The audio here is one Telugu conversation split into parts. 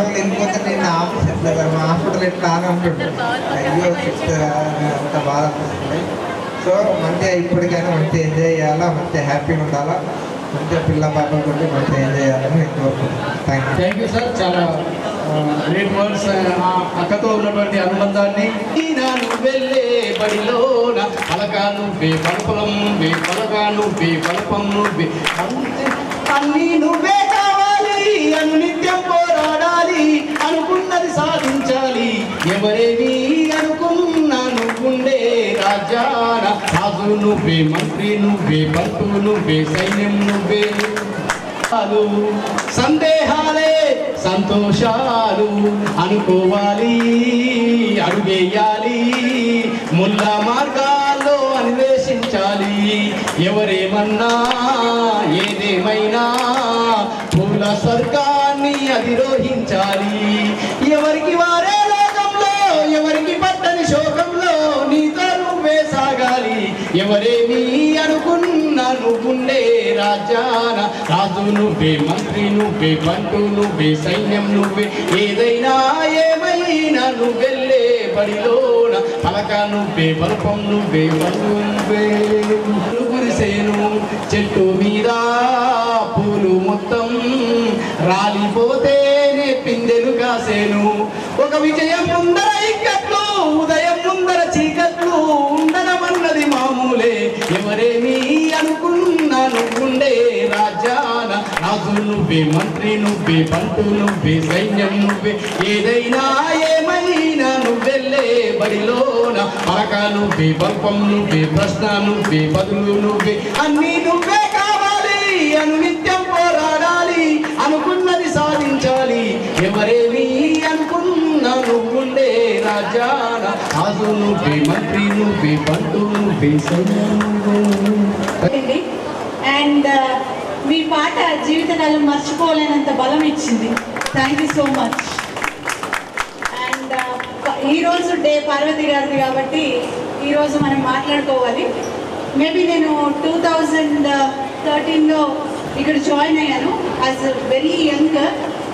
పదిహేను రోజులు వెళ్ళిపోతే నేను ఆఫీస్ ఎట్లా మా హాస్పిటల్ ఎట్లా అని అంటుంటాను అయ్యో సిస్టర్ అంత బాధ అనిపిస్తుంది. సో మంచిగా ఇప్పటికైనా మంచిగా ఎంజాయ్ చేయాలా? మంచిగా హ్యాపీగా ఉండాలా? మంచిగా పిల్ల పాపతో మంచిగా ఎంజాయ్ చేయాలని నేను కోరుకుంటున్నాను. Thank you thank you sir చాలా గ్రేట్ వర్డ్స్ అక్కతో ఉన్నటువంటి అనుబంధాన్ని నాను వెళ్ళే బడిలోన. పలకా నువ్వే పలపలం నువ్వే పలకా నువ్వే పలపం నువ్వే. అంతే- నువ్వే కావాలి అన్ని నిత్యం సాధించాలి అనుకున్నది సాధించాలి. ఎవరేమి అనుకున్నా నువ్వుండే రాజ్యాన. సాధు నువ్వే మంత్రి నువ్వే పంతు నువ్వే సైన్యం నువ్వే. సందేహాలే సంతోషాలు అనుకోవాలి అడుగేయాలి ముల్ల మార్గాల్లో అన్వేషించాలి. ఎవరేమన్నా ఏదేమైనా పూల స్వర్గాన్ని అధిరోహించాలి. ఎవరికి వారే లోకంలో ఎవరికి పట్టని శోకంలో నీతో నువ్వే సాగాలి. ఎవరేమి అనుకున్నా నువ్వుండే రాజాన రాజు నువ్వే మంత్రి నువ్వే బంటు నువ్వే సైన్యం నువ్వే. ఏదైనా ఏమైనా నువ్వెళ్ళే బడిలో పలక నువ్వే బల్పం నువ్వే బలు కురిసేను చెట్టు మీద పూలు మొత్తం రాలిపోతేనే పిందెలు కాసేను. ఒక విజయం ముందర ఇక్కట్లు ఉదయం ముందర చీకట్లు ఉండనమన్నది మామూలే. ఎవరేమి అనుకున్నా నువ్వుండే రాజ్యాన రాజు నువ్వే మంత్రి నువ్వే పంటు నువ్వే సైన్యం నువ్వే ఏదైనా నువ్వెళ్ళే బడిలోన? పలక నువ్వే బల్పం నువ్వే ప్రశ్న నువ్వే బదులు నువ్వే అన్నీ నువ్వే కావాలి అను నిత్యం పోరాడాలి అనుకున్నది సాధించాలి. ఎవరేమి అనుకున్నా నువ్వుండే రాజాన రాజు నువ్వే మంత్రి నువ్వే బంటు నువ్వే అండ్. మీ పాట జీవితకాలం మర్చిపోలేనంత బలం ఇచ్చింది. Thank you so much and ఈరోజు డే పార్వతి గారిది కాబట్టి ఈరోజు మనం మాట్లాడుకోవాలి. మేబీ నేను టూ థౌజండ్ థర్టీన్లో ఇక్కడ జాయిన్ అయ్యాను. యాజ్ వెరీ యంగ్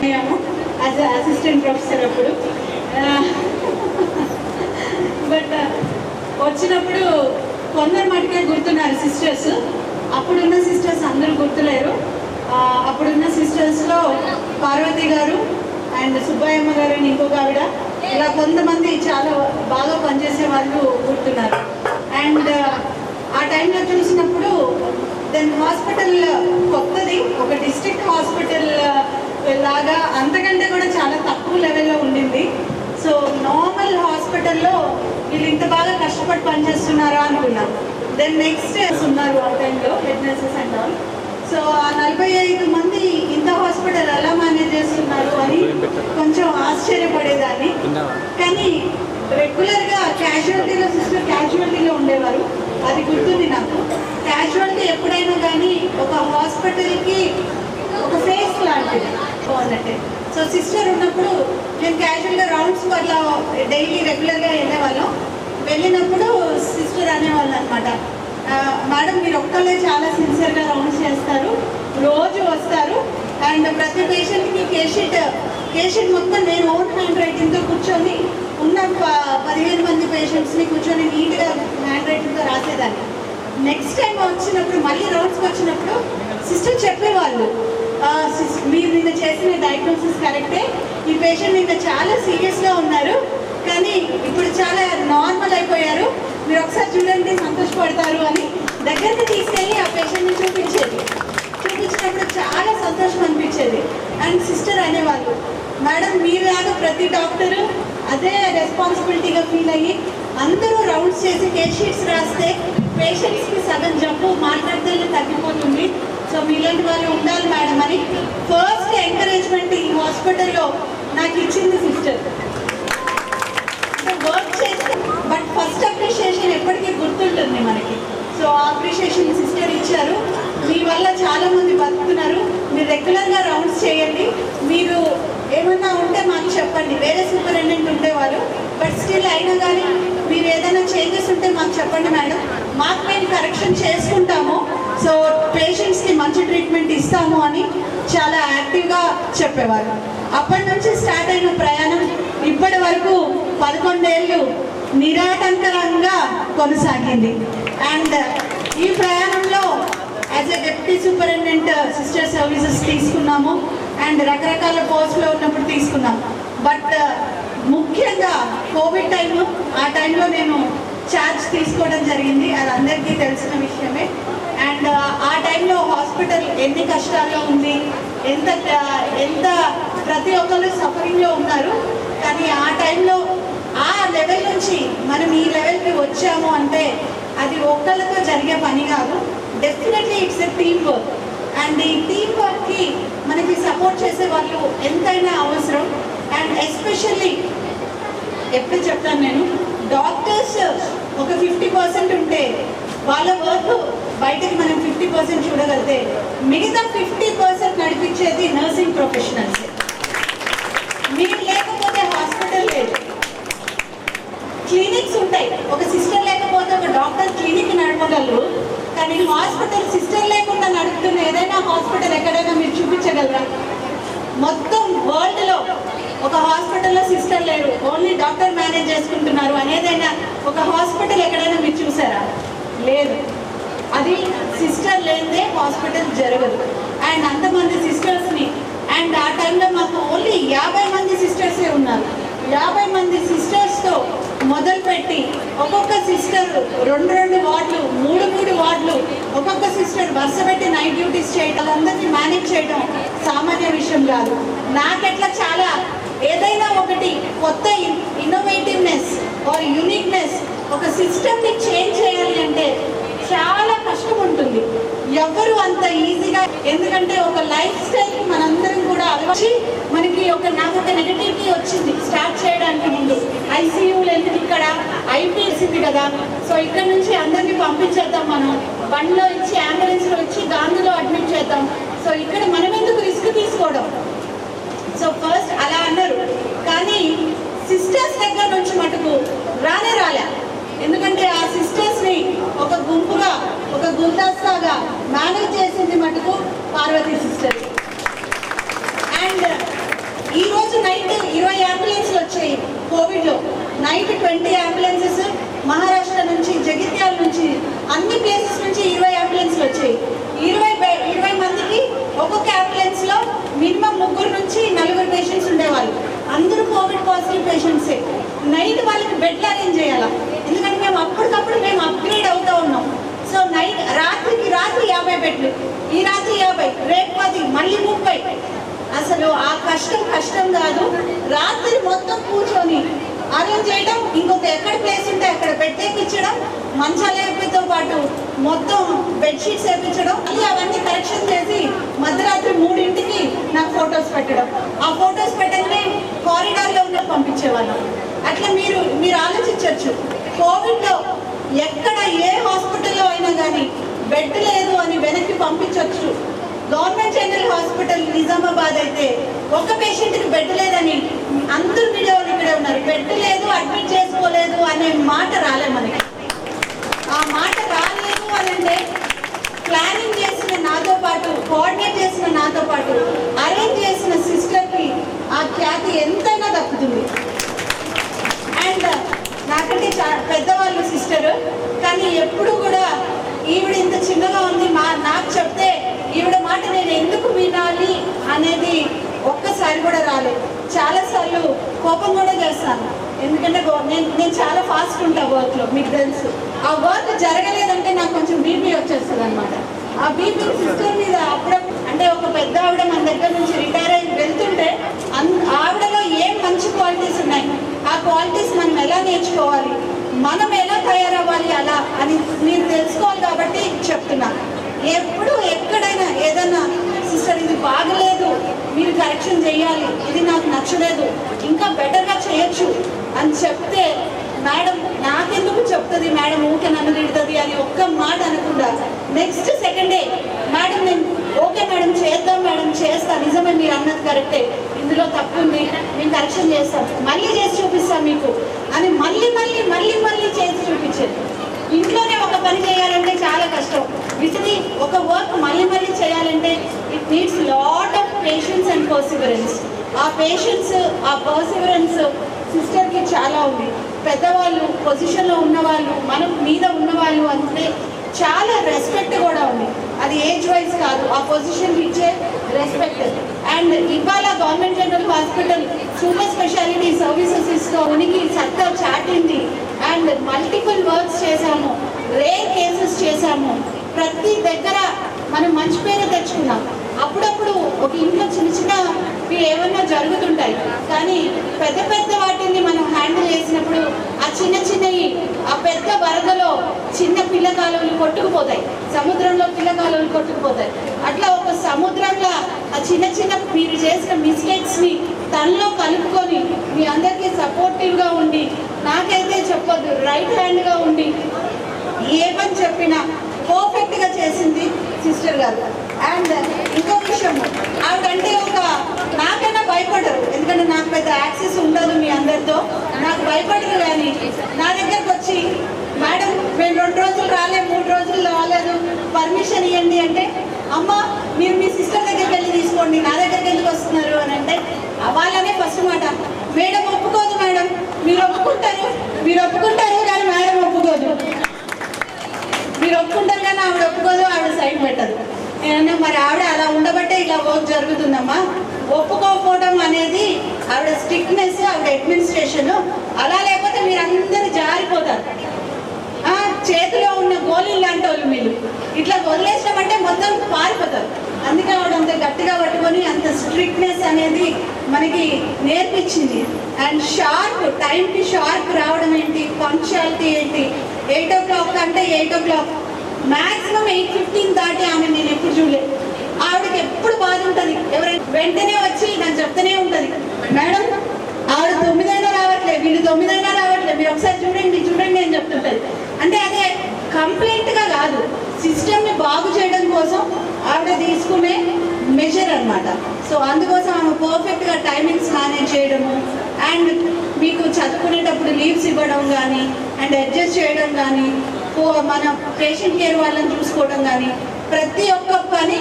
అయ్యాము యాజ్ అసిస్టెంట్ ప్రొఫెసర్ అప్పుడు. Uh, బట్ uh, వచ్చినప్పుడు కొందరు మటుకే గుర్తున్నారు సిస్టర్స్ అప్పుడున్న సిస్టర్స్ అందరూ గుర్తులేరు. Uh, అప్పుడున్న సిస్టర్స్లో పార్వతి గారు అండ్ సుబ్బయ్యమ్మ గారు అని ఇంకొక ఆవిడ. ఇలా కొంతమంది చాలా బాగా పనిచేసే వాళ్ళు గుర్తున్నారు. అండ్ ఆ టైంలో చూసినప్పుడు దెన్ హాస్పిటల్ కొత్తది ఒక డిస్ట్రిక్ట్ హాస్పిటల్ లాగా అంతకంటే కూడా చాలా తక్కువ లెవెల్లో ఉండింది. సో నార్మల్ హాస్పిటల్లో వీళ్ళు ఇంత బాగా కష్టపడి పనిచేస్తున్నారా అనుకున్నాను. దెన్ నెక్స్ట్ ఉన్నారు ఆ టైంలో head nurses and all so ఆ నలభై ఐదు మంది ఇంత హాస్పిటల్ ఎలా మేనేజ్ చేస్తున్నారు అని కొంచెం ఆశ్చర్యపడేదాన్ని. కానీ రెగ్యులర్గా క్యాజువాలిటీలో సిస్టర్ క్యాజువాలిటీలో ఉండేవారు. అది గుర్తుంది నాకు. క్యాజువాలిటీ ఎప్పుడైనా కానీ ఒక హాస్పిటల్కి ఒక ఫేస్ లాంటిది బాగున్నట్టే. సో సిస్టర్ ఉన్నప్పుడు నేను క్యాజువల్గా రౌండ్స్ వల్ల డైలీ రెగ్యులర్గా వెళ్ళేవాళ్ళం. వెళ్ళినప్పుడు సిస్టర్ అనేవాళ్ళు అనమాట మేడం మీరు ఒక్కళ్ళే చాలా సిన్సియర్గా రౌండ్స్ చేస్తారు. రోజు వస్తారు. అండ్ ప్రతి పేషెంట్కి కేషీట్ కేషీట్ మొత్తం నేను ఓన్ హ్యాండ్ రైటింగ్తో కూర్చొని ఉన్న పదిహేను మంది పేషెంట్స్ని కూర్చొని నీట్గా హ్యాండ్ రైటింగ్తో రాసేదాన్ని. నెక్స్ట్ టైం వచ్చినప్పుడు మళ్ళీ రౌండ్స్కి వచ్చినప్పుడు సిస్టర్ చెప్పేవాళ్ళు సిస్- మీరు నిన్న చేసిన డయాగ్నోసిస్ కరెక్టే ఈ పేషెంట్ నిన్న చాలా సీరియస్గా ఉన్నారు. కానీ ఇప్పుడు చాలా నార్మల్ అయిపోయారు. మీరు ఒకసారి చూడండి సంతోషపడతారు అని. దగ్గరికి తీసుకెళ్ళి ఆ పేషెంట్ని చూపించేది. చూపించినప్పుడు చాలా సంతోషం అనిపించేది. అండ్ సిస్టర్ అనేవాళ్ళు మేడం మీలాగా ప్రతి డాక్టరు అదే రెస్పాన్సిబిలిటీగా ఫీల్ అయ్యి అందరూ రౌండ్స్ చేసి కేర్ షీట్స్ రాస్తే పేషెంట్స్కి సగం జబ్బు మాట్లాడితేనే తగ్గిపోతుంది. సో మీలాంటి వాళ్ళు ఉండాలి మేడం అని ఫస్ట్ ఎంకరేజ్మెంట్ ఈ హాస్పిటల్లో నాకు ఇచ్చింది సిస్టర్ వర్క్ చేసి బట్ ఫస్ట్ అప్రిషియేషన్ ఉంటుంది మనకి. సో ఆ అప్రిషియేషన్ సిస్టర్ ఇచ్చారు. మీ వల్ల చాలామంది బతుకుతున్నారు. మీరు రెగ్యులర్గా రౌండ్స్ చేయండి. మీరు ఏమన్నా ఉంటే మాకు చెప్పండి. వేరే సూపరింటెండెంట్ ఉండేవారు. బట్ స్టిల్ అయినా కానీ మీరు ఏదైనా చేంజెస్ ఉంటే మాకు చెప్పండి మేడం. మాకు మేము కరెక్షన్ చేసుకుంటాము. సో పేషెంట్స్కి మంచి ట్రీట్మెంట్ ఇస్తాము అని చాలా యాక్టివ్గా చెప్పేవారు. అప్పటి నుంచి స్టార్ట్ అయిన ప్రయాణం ఇప్పటి వరకు పదకొండేళ్ళు నిరాటంకరంగా కొనసాగింది. అండ్ ఈ ప్రయాణంలో as a deputy superintendent sister services తీసుకున్నాము. అండ్ రకరకాల పోస్ట్లో ఉన్నప్పుడు తీసుకున్నాం. బట్ uh, ముఖ్యంగా కోవిడ్ టైం ఆ టైంలో నేను ఛార్జ్ తీసుకోవడం జరిగింది. అది అందరికీ తెలిసిన విషయమే. అండ్ uh, ఆ టైంలో హాస్పిటల్ ఎన్ని కష్టాల్లో ఉంది ఎంత ఎంత ప్రతి ఒక్కరు సఫరింగ్లో ఉన్నారు. కానీ ఆ టైంలో లెవెల్ నుంచి మనం ఈ లెవెల్కి వచ్చాము అంటే అది ఒక్కళ్ళతో జరిగే పని కాదు. Definitely it's a team work and ఈ టీమ్ వర్క్కి మనకి సపోర్ట్ చేసే వాళ్ళు ఎంతైనా అవసరం. అండ్ ఎస్పెషల్లీ ఎప్పుడు చెప్తాను నేను? డాక్టర్స్ ఒక ఫిఫ్టీ పర్సెంట్ ఉంటే వాళ్ళ వర్క్ బయటకి మనం ఫిఫ్టీ పర్సెంట్ చూడగలితే మిగతా ఫిఫ్టీ పర్సెంట్ నడిపించేది నర్సింగ్ ప్రొఫెషనల్స్ మీరు లేకపోతే హాస్పిటల్ లేదు ఉంటాయి. ఒక సిస్టర్ లేకపోతే ఒక డాక్టర్ క్లినిక్ నడపగలరు. కానీ హాస్పిటల్ సిస్టర్ లేకుండా నడుపుతున్న ఏదైనా హాస్పిటల్ ఎక్కడైనా మీరు చూపించగలరా? మొత్తం వరల్డ్లో ఒక హాస్పిటల్లో సిస్టర్ లేరు. ఓన్లీ డాక్టర్ మేనేజ్ చేసుకుంటున్నారు అనేదైనా ఒక హాస్పిటల్ ఎక్కడైనా మీరు చూసారా? లేదు. అది సిస్టర్ లేనిదే హాస్పిటల్ జరగదు. అండ్ అంతమంది సిస్టర్స్ని అండ్ ఆ టైంలో మాకు ఓన్లీ యాభై మంది సిస్టర్సే ఉన్నారు. యాభై మంది సిస్టర్స్తో మొదలుపెట్టి ఒక్కొక్క సిస్టర్ రెండు రెండు వార్డులు మూడు మూడు వార్డులు ఒక్కొక్క సిస్టర్ వరుస పెట్టి నైట్ డ్యూటీస్ చేయడం అందరినీ మేనేజ్ చేయడం సామాన్య విషయం కాదు. నాకెట్లా చాలా ఏదైనా ఒకటి కొత్త ఇన్నోవేటివ్నెస్ ఆర్ యూనిక్నెస్ ఒక సిస్టమ్ని చేంజ్ చేయాలి అంటే చాలా కష్టం ఉంటుంది. ఎవరు అంత ఈజీగా ఎందుకంటే ఒక లైఫ్ స్టైల్ మనందరం కూడా అలవాచి మనకి ఒక నాకు ఒక నెగటివిటీ వచ్చింది. స్టార్ట్ చేయడానికి ముందు. ఐసీయూలు ఎందుకు ఇక్కడ ఐపీఎస్ ఇది కదా. సో ఇక్కడ నుంచి అందరినీ పంపించేద్దాం మనం. బండ్లో ఇచ్చి అంబులెన్స్లో ఇచ్చి గాంధీలో అడ్మిట్ చేద్దాం. సో ఇక్కడ మనం ఎందుకు రిస్క్ తీసుకోవడం? సో ఫస్ట్ అలా అన్నారు. కానీ సిస్టర్స్ దగ్గర నుంచి మటుకు రానే రాలే. ఎందుకంటే ఆ సిస్టర్స్ని ఒక గుంపుగా ఒక గుందాస్తాగా మేనేజ్ చేసింది మటుకు పార్వతి సిస్టర్ అండ్ ఈ రోజు నైట్ ఇరవై అంబులెన్స్లు వచ్చాయి కోవిడ్లో. నైట్ ట్వంటీ అంబులెన్సెస్ మహారాష్ట్ర నుంచి జగిత్యాల నుంచి అన్ని ప్లేసెస్ నుంచి ఇరవై అంబులెన్స్లు వచ్చాయి. ఇరవై బె- ఇరవై మందికి ఒక్కొక్క అంబులెన్స్లో మినిమం ముగ్గురు నుంచి నలుగురు పేషెంట్స్ ఉండేవాళ్ళు. అందరూ కోవిడ్ పాజిటివ్ పేషెంట్సే నైట్ వాళ్ళకి బెడ్లు అరేంజ్ చేయాలా? ఎందుకంటే మేము అప్పటికప్పుడు మేము అప్గ్రేడ్ అవుతూ ఉన్నాం. సో నైట్ రాత్రికి రాత్రి యాభై బెడ్లు. ఈ రాత్రి యాభై రేపు పది మళ్ళీ ముప్పై. అసలు ఆ కష్టం కష్టం కాదు. రాత్రి మొత్తం కూర్చొని అరేంజ్ చేయడం ఇంకొక ఎక్కడ ప్లేస్ ఉంటే అక్కడ బెడ్ తెప్పించడం మంచాలు వేపితో పాటు మొత్తం బెడ్షీట్స్ వేయించడం మళ్ళీ అవన్నీ కరెక్షన్ చేసి మధ్యరాత్రి మూడింటికి నాకు ఫొటోస్ పెట్టడం. ఆ ఫొటోస్ పెట్టగానే కారిడార్లో ఉన్న పంపించేవాళ్ళం. అట్లా మీరు మీరు ఆలోచించవచ్చు కోవిడ్లో ఎక్కడ ఏ హాస్పిటల్లో అయినా కానీ బెడ్ లేదు అని వెనక్కి పంపించవచ్చు గవర్నమెంట్ జనరల్ హాస్పిటల్ నిజామాబాద్ అయితే ఒక పేషెంట్కి బెడ్ లేదని అందరూ వీడియోలు ఇక్కడే ఉన్నారు. బెడ్ లేదు అడ్మిట్ చేసుకోలేదు అనే మాట రాలే మనకి. ఆ మాట రాలేదు అని అంటే ప్లానింగ్ చేసిన నాతో పాటు కోఆర్డినేట్ చేసిన నాతో పాటు అరేంజ్ చేసిన సిస్టర్కి ఆ ఖ్యాతి ఎంతైనా దక్కుతుంది. అండ్ నాకంటే పెద్దవాళ్ళు సిస్టర్ కానీ ఎప్పుడు కూడా ఈవిడ ఇంత చిన్నగా ఉంది మా నాకు చెప్తే ఈవిడ మాట నేను ఎందుకు వినాలి అనేది ఒక్కసారి కూడా రాలేదు. చాలాసార్లు కోపం కూడా చేస్తాను. ఎందుకంటే నేను నేను చాలా ఫాస్ట్ ఉంటా వర్క్లో మీకు తెలుసు. ఆ వర్క్ జరగలేదంటే నాకు కొంచెం బీపీ వచ్చేస్తుంది అనమాట ఆ బీపీ సిస్టర్ మీద అప్పుడప్పుడు అంటే ఒక పెద్ద ఆవిడ మన దగ్గర నుంచి రిటైర్ అయి వెళ్తుంటే ఆవిడలో ఏం మంచి క్వాలిటీస్ ఉన్నాయి? ఆ క్వాలిటీస్ మనం ఎలా నేర్చుకోవాలి? మనం ఎలా తయారవ్వాలి అలా అని మీరు తెలుసుకోవాలి కాబట్టి చెప్తున్నాను ఎప్పుడు ఎక్కడైనా ఏదైనా సిస్టర్ ఇది బాగలేదు మీరు కరెక్షన్ చేయాలి ఇది నాకు నచ్చలేదు ఇంకా బెటర్గా చేయొచ్చు అని చెప్తే మేడం నాకెందుకు చెప్తుంది? మేడం ఊకే నన్ను తిడుతుంది అని ఒక్క మాట అనకుండా నెక్స్ట్ సెకండ్ డే మేడం నేను ఓకే మేడం చేద్దాం మేడం చేస్తా నిజమే మీరు అన్నది కరెక్టే ఇందులో తప్పు ఉంది నేను కరెక్షన్ చేస్తాం మళ్ళీ చేసి చూపిస్తాం మీకు అని మళ్ళీ మళ్ళీ మళ్ళీ మళ్ళీ చేసి చూపించేది. ఇంట్లోనే ఒక పని చేయాలంటే చాలా కష్టం. విసిరి ఒక వర్క్ మళ్ళీ మళ్ళీ చేయాలంటే it needs lot of patience and perseverance ఆ పేషెన్స్ ఆ పర్సివరెన్స్ సిస్టర్కి చాలా ఉంది. పెద్దవాళ్ళు పొజిషన్లో ఉన్నవాళ్ళు మనం మీద ఉన్నవాళ్ళు అంటే చాలా రెస్పెక్ట్ కూడా ఉంది. అది ఏజ్ వైజ్ కాదు ఆ పొజిషన్ ఇచ్చే రెస్పెక్ట్ అండ్ ఇవాళ government general hospital super speciality services ఇస్తూ ఉనికి సత్తా చాటింది. అండ్ మల్టిపుల్ వర్క్స్ చేశాము. రేర్ కేసెస్ చేశాము. ప్రతి దగ్గర మనం మంచి పేరు తెచ్చుకున్నాం. అప్పుడప్పుడు ఒక ఇంట్లో చిన్న చిన్న ఏమన్నా జరుగుతుంటాయి. కానీ పెద్ద పెద్ద వాటిని మనం హ్యాండిల్ చేసినప్పుడు ఆ చిన్న చిన్నవి ఆ పెద్ద వరదలో చిన్న పిల్ల కాలువలు కొట్టుకుపోతాయి. సముద్రంలో పిల్ల కాలువలు కొట్టుకుపోతాయి. అట్లా ఒక సముద్రంలో ఆ చిన్న చిన్న మీరు చేసిన మిస్టేక్స్ని తనలో కలుపుకొని మీ అందరికీ సపోర్టివ్గా ఉండి నాకైతే చెప్పొద్దు రైట్ హ్యాండ్గా ఉండి ఏ పని చెప్పినా పర్ఫెక్ట్గా చేసింది సిస్టర్ గారు. అండ్ ఇంకో విషయం ఆవిడంటే ఒక నాకైనా భయపడరు. ఎందుకంటే నాకు పెద్ద యాక్సెస్ ఉండదు మీ అందరితో. నాకు భయపడరు కానీ నా దగ్గరకు వచ్చి మేడం మేము రెండు రోజులు రాలేదు మూడు రోజులు రాలేదు. పర్మిషన్ ఇవ్వండి అంటే అమ్మ మీరు మీ సిస్టర్ దగ్గరికి వెళ్ళి తీసుకోండి. నా దగ్గరికి ఎందుకు వస్తున్నారు? అని అంటే వాళ్ళనే ఫస్ట్ మాట మేడం ఒప్పుకోదు మేడం. మీరు ఒప్పుకుంటారు. మీరు ఒప్పుకుంటారు కానీ మేడం ఒప్పుకోదు. మీరు ఒప్పుకుంటారు కానీ ఆవిడ ఒప్పుకోదు ఆవిడ సైడ్ పెట్టదు. నేనన్నా మరి ఆవిడ అలా ఉండబట్టే ఇలా వర్క్ జరుగుతుందమ్మా. ఒప్పుకోకపోవడం అనేది ఆవిడ స్ట్రిక్ట్నెస్ ఆవిడ అడ్మినిస్ట్రేషన్ అలా లేకపోతే మీరు అందరు జారిపోతారు చేతిలో ఉన్న గోళీలు లాంటి వాళ్ళు మీరు. ఇట్లా వదిలేసినామంటే మొత్తం పారిపోతారు. అందుకే వాడు అంత గట్టిగా పట్టుకొని అంత స్ట్రిక్ట్నెస్ అనేది మనకి నేర్పించింది. అండ్ షార్ప్ టైంకి షార్ప్ రావడం ఏంటి? పంక్చువాలిటీ ఏంటి? ఎయిట్ ఓ క్లాక్ అంటే eight o'clock maximum eight fifteen దాటి ఆమె నేను ఎప్పుడు చూడలేదు ఆవిడకి ఎప్పుడు బాధ ఉంటుంది. ఎవరైనా వెంటనే వచ్చి నాకు చెప్తూనే ఉంటుంది. మేడం ఆవిడ తొమ్మిదైనా రావట్లేదు వీళ్ళు తొమ్మిదైనా రావట్లేదు మీరు ఒకసారి చూడండి చూడండి అని చెప్తుంటుంది. అంటే అదే కంప్లైంట్గా కాదు. సిస్టమ్ని బాగు చేయడం కోసం ఆవిడ తీసుకునే మెజర్ అనమాట సో అందుకోసం ఆమె పర్ఫెక్ట్గా టైమింగ్స్ మేనేజ్ చేయడము అండ్ మీకు చదువుకునేటప్పుడు లీవ్స్ ఇవ్వడం కానీ అండ్ అడ్జస్ట్ చేయడం కానీ మన పేషెంట్ కేర్ వాళ్ళని చూసుకోవడం కానీ ప్రతి ఒక్క పని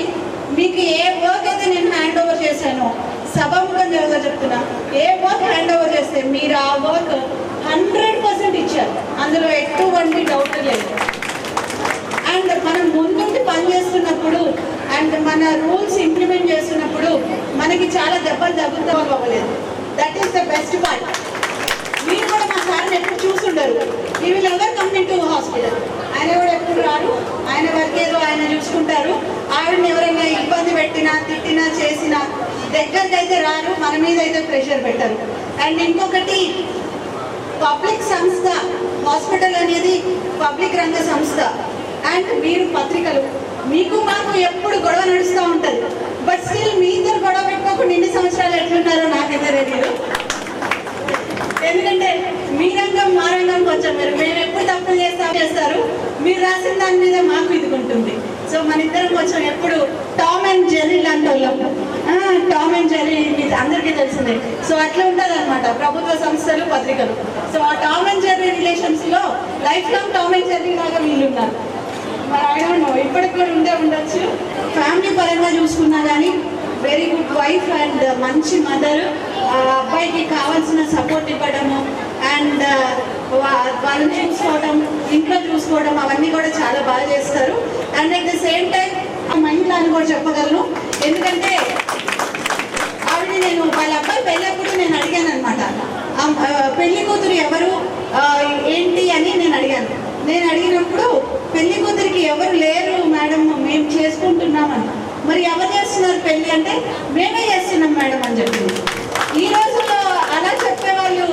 మీకు ఏ వర్క్ అయితే నేను హ్యాండ్ ఓవర్ చేశానో సభాముఖంగా చెప్తున్నా ఏ వర్క్ హ్యాండ్ ఓవర్ చేస్తే మీరు ఆ వర్క్ హండ్రెడ్ పర్సెంట్ ఇచ్చారు. అందులో ఎటువంటి డౌట్ లేదు అండ్ మనం ముందుండి పని చేస్తున్నప్పుడు అండ్ మన రూల్స్ ఇంప్లిమెంట్ చేస్తున్నప్పుడు మనకి చాలా దెబ్బలు తగ్గుతా అవ్వలేదు that is the best part మీరు కూడా మా సార్ని ఎప్పుడు చూసుండరు. He will ever coming to hospital ఆయన కూడా ఎప్పుడు రారు? ఆయన వర్క్ ఏదో ఆయన చూసుకుంటారు. ఆవిడని ఎవరైనా ఇబ్బంది పెట్టినా తిట్టినా చేసినా దగ్గరికి అయితే రారు మన మీద అయితే ప్రెషర్ పెట్టరు. అండ్ ఇంకొకటి పబ్లిక్ సంస్థ హాస్పిటల్ అనేది పబ్లిక్ రంగ సంస్థ. అండ్ మీరు పత్రికలు మీకు మాకు ఎప్పుడు గొడవ నడుస్తూ ఉంటుంది. బట్ స్టిల్ మీ ఇద్దరు గొడవ పెట్టుకోకుండా ఎన్ని సంవత్సరాలు ఎట్లున్నారో నాకైతే తెలియదు ఎందుకంటే మీ రంగం మా రంగం కొంచెం మీరు. మేము ఎప్పుడు తప్పులు చేస్తా చేస్తారు. మీరు రాసిన దాని మీద మాకు ఇదిగుంటుంది. సో మన ఇద్దరం కొంచెం ఎప్పుడు టామ్ అండ్ జెర్రీ లాంటి వాళ్ళం. టామ్ అండ్ జెర్రీ మీకు అందరికీ తెలిసిందే. సో అట్లా ఉంటుంది అనమాట ప్రభుత్వ సంస్థలు పత్రికలు. సో ఆ Tom and Jerry రిలేషన్స్లో life long Tom and Jerry లాగా వీళ్ళు ఉన్నారు. మరి ఐ డోంట్ నో ఇప్పటికి కూడా ఉండే ఉండొచ్చు. ఫ్యామిలీ పరంగా చూసుకున్నా కానీ వెరీ గుడ్ వైఫ్ అండ్ మంచి మదర్ అబ్బాయికి కావాల్సిన సపోర్ట్ ఇవ్వడము అండ్ వాళ్ళని చూసుకోవడం ఇంట్లో చూసుకోవడం అవన్నీ కూడా చాలా బాగా చేస్తారు. And at the same time ఆ మహిళ అని కూడా చెప్పగలను. ఎందుకంటే ఆవిడ నేను వాళ్ళ అబ్బాయి పెళ్ళప్పుడు నేను అడిగాను అనమాట పెళ్ళి కూతురు ఎవరు ఏంటి అని నేను అడిగాను. నేను అడిగినప్పుడు పెళ్ళి కూతురికి ఎవరు లేరు మేడం మేము చేసుకుంటున్నామని. మరి ఎవరు చేస్తున్నారు పెళ్ళి అంటే మేమే చేస్తున్నాం మేడం అని చెప్పింది. ఈ రోజుల్లో అలా చెప్పే వాళ్ళు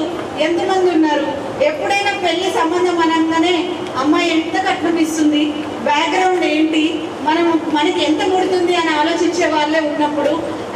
ఎంతమంది ఉన్నారు? ఎప్పుడైనా పెళ్ళి సంబంధం అనగానే అమ్మాయి ఎంత కట్నం ఇస్తుంది బ్యాక్గ్రౌండ్ ఏంటి? మనం మనకి ఎంత ముడుతుంది అని ఆలోచించే వాళ్ళే ఉన్నప్పుడు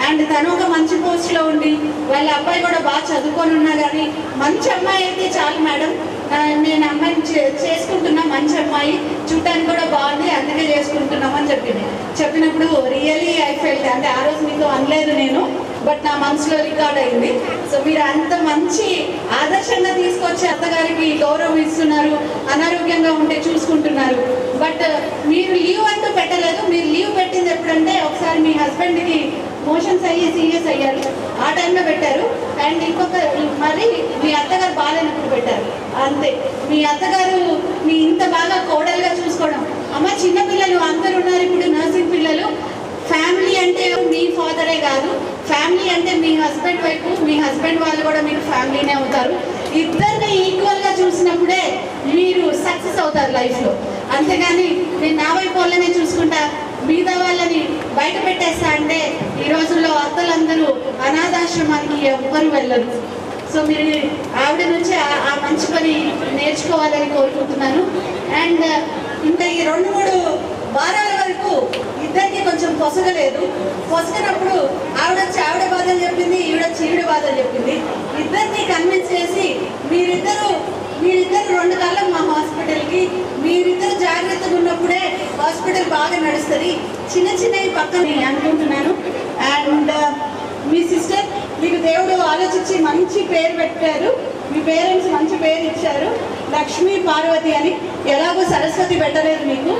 అండ్ తను ఒక మంచి పోస్ట్లో ఉండి వాళ్ళ అబ్బాయి కూడా బాగా చదువుకొని ఉన్నా కానీ మంచి అమ్మాయి అయితే చాలు మేడం. నేను అమ్మాయిని చే- చేసుకుంటున్నా మంచి అమ్మాయి చూడటానికి కూడా బాగుంది అందుకే చేసుకుంటున్నాం అని చెప్పింది. చెప్పినప్పుడు రియలీ ఐ ఫెల్ట్. అంటే ఆ రోజు మీతో అనలేదు నేను బట్ నా మనసులో రికార్డ్ అయింది. సో మీరు అంత మంచి ఆదర్శంగా తీసుకొచ్చి అత్తగారికి గౌరవం ఇస్తున్నారు అనారోగ్యంగా ఉంటే చూసుకుంటున్నారు. బట్ మీరు లీవ్ అంటూ పెట్టలేదు. మీరు లీవ్ పెట్టింది ఎప్పుడంటే ఒకసారి మీ హస్బెండ్కి మోషన్స్ అయ్యి సీరియస్ అయ్యారు. ఆ టైంలో పెట్టారు. అండ్ ఇంకొక మరి మీ అత్తగారు బాగాలేనప్పుడు పెట్టారు. అంతే. మీ అత్తగారు మీ ఇంత బాగా కోడలుగా చూసుకోవడం. అమ్మ చిన్న పిల్లలు అందరు ఉన్నారు ఇప్పుడు నర్సింగ్ పిల్లలు. ఫ్యామిలీ అంటే మీ ఫాదరే కాదు. ఫ్యామిలీ అంటే మీ హస్బెండ్ వైపు మీ హస్బెండ్ వాళ్ళు కూడా మీకు ఫ్యామిలీనే అవుతారు. ఇద్దరిని ఈక్వల్గా చూసినప్పుడే మీరు సక్సెస్ అవుతారు లైఫ్లో అంతేగాని నేను నా వైపు వాళ్ళనే చూసుకుంటా మిగతా వాళ్ళని బయట పెట్టేస్తా అంటే ఈ రోజుల్లో అత్తలందరూ అనాథాశ్రమానికి ఎవ్వరు వెళ్ళరు. సో మీరు ఆవిడ నుంచి ఆ- మంచి పని నేర్చుకోవాలని కోరుకుంటున్నాను. అండ్ ఇంకా ఈ రెండు మూడు వారాల వరకు ఇద్దరికి కొంచెం పొసగలేదు. పొసగనప్పుడు ఆవిడ వచ్చి ఆవిడ బాధలు చెప్పింది ఈవిడ వచ్చి ఈవిడ బాధలు చెప్పింది. ఇద్దరిని కన్విన్స్ చేసి మీరిద్దరూ మీరిద్దరు రెండు కాలం మా హాస్పిటల్కి మీరిద్దరు జాగ్రత్తగా ఉన్నప్పుడే హాస్పిటల్ బాగా నడుస్తుంది. చిన్న చిన్నవి పక్కన అనుకుంటున్నాను. అండ్ మీ సిస్టర్ మీకు దేవుడు ఆలోచించి మంచి పేరు పెట్టారు. మీ పేరెంట్స్ మంచి పేరు ఇచ్చారు. లక్ష్మీ పార్వతి అని ఎలాగో సరస్వతి పెట్టలేదు మీకు.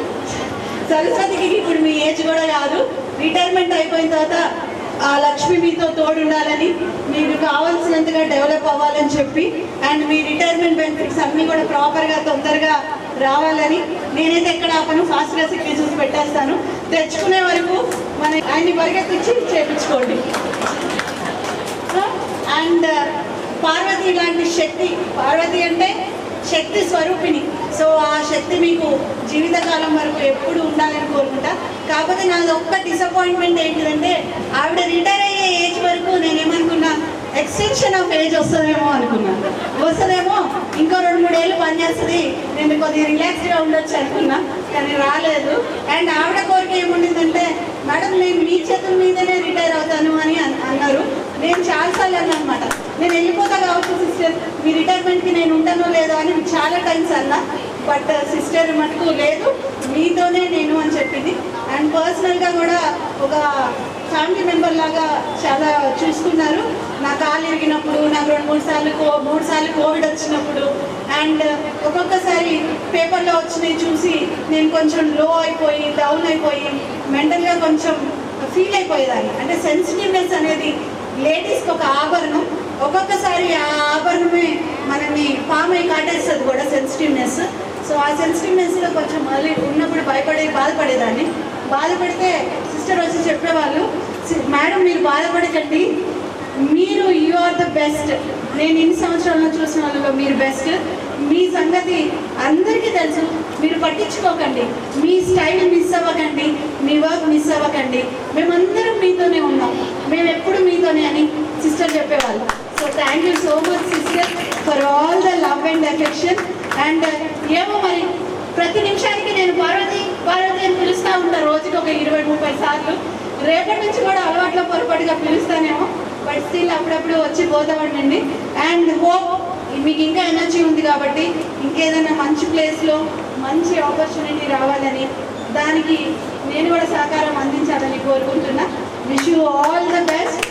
సరస్వతికి ఇప్పుడు మీ ఏజ్ కూడా కాదు. రిటైర్మెంట్ అయిపోయిన తర్వాత ఆ లక్ష్మి మీతో తోడు ఉండాలని మీకు కావాల్సినంతగా డెవలప్ అవ్వాలని చెప్పి అండ్ మీ రిటైర్మెంట్ బెనిఫిట్స్ అన్నీ కూడా ప్రాపర్గా తొందరగా రావాలని నేనైతే ఎక్కడ ఆపను ఫాస్ట్గా సిగ్నేచర్స్ పెట్టేస్తాను. తెచ్చుకునే వరకు మన ఆయన్ని పరిగెత్తించి చేపించుకోండి. అండ్ uh, పార్వతి లాంటి శక్తి పార్వతి అంటే శక్తి స్వరూపిణి. సో ఆ శక్తి మీకు జీవితకాలం వరకు ఎప్పుడు ఉండాలని కోరుకుంటా. కాకపోతే నాది ఒక్క డిసప్పాయింట్మెంట్ ఏంటిదంటే ఆవిడ రిటైర్ అయ్యే ఏజ్ వరకు నేనేమనుకున్నా ఎక్స్టెన్షన్ ఆఫ్ ఏజ్ వస్తుందేమో అనుకున్నాను వస్తుందేమో ఇంకో రెండు మూడు ఏళ్ళు పనిచేస్తుంది నేను కొద్దిగా రిలాక్స్గా ఉండొచ్చు అనుకున్నా కానీ రాలేదు. అండ్ ఆవిడ కోరిక ఏముండిందంటే మేడం నేను మీ చేతుల మీదనే రిటైర్ అవుతాను అని అన్- అన్నారు. నేను చాలాసార్లు అన్నా అనమాట నేను వెళ్ళిపోతా కావచ్చు సిస్టర్ మీ రిటైర్మెంట్కి నేను ఉండను లేదో అని చాలా టైమ్స్ అన్నా. బట్ సిస్టర్ uh, మటుకు లేదు మీతోనే నేను అని చెప్పింది. అండ్ పర్సనల్గా కూడా ఒక ఫ్యామిలీ మెంబర్ లాగా చాలా చూసుకున్నారు. నా కాలు ఇరిగినప్పుడు నాకు రెండు మూడు సార్లు కో మూడు సార్లు కోవిడ్ వచ్చినప్పుడు. అండ్ uh, ఒక్కొక్కసారి పేపర్లో వచ్చినవి చూసి నేను కొంచెం లో అయిపోయి డౌన్ అయిపోయి మెంటల్గా కొంచెం ఫీల్ అయిపోయేదాన్ని. అంటే సెన్సిటివ్నెస్ అనేది లేడీస్కి ఒక ఆభరణం ఒక్కొక్కసారి ఆ ఆభరణమే మనల్ని పామై కాటేస్తుంది కూడా సెన్సిటివ్నెస్ సో ఆ సెన్సిటివ్నెస్లో కొంచెం మళ్ళీ ఉన్నప్పుడు భయపడే బాధపడేదాన్ని. బాధపడితే సిస్టర్ వచ్చి చెప్పేవాళ్ళు "సి- మేడం మీరు బాధపడకండి. మీరు యు ఆర్ ద బెస్ట్ నేను ఇన్ని సంవత్సరాల్లో చూసిన వాళ్ళలో మీరు బెస్ట్ మీ సంగతి అందరికీ తెలుసు. మీరు పట్టించుకోకండి. మీ స్టైల్ మిస్ అవ్వకండి. మీ వర్క్ మిస్ అవ్వకండి. మేమందరం మీతోనే ఉన్నాం. మేము ఎప్పుడు మీతోనే అని సిస్టర్ చెప్పేవాళ్ళు. So thank you so much sister for all the love and affection and ఏమో మరి ప్రతి నిమిషానికి నేను పార్వతి పార్వతి అని పిలుస్తూ ఉంటాను రోజుకి ఒక ఇరవై ముప్పై సార్లు. రేపటి నుంచి కూడా అలవాట్లో పొరపాటుగా పిలుస్తానేమో. బట్ స్టిల్ అప్పుడప్పుడు వచ్చి పోతామండి అండ్ హోప్ మీకు ఇంకా ఎనర్జీ ఉంది కాబట్టి ఇంకేదైనా మంచి ప్లేస్లో మంచి ఆపర్చునిటీ రావాలని దానికి నేను కూడా సహకారం అందించాలని కోరుకుంటున్నా. Wish you all the best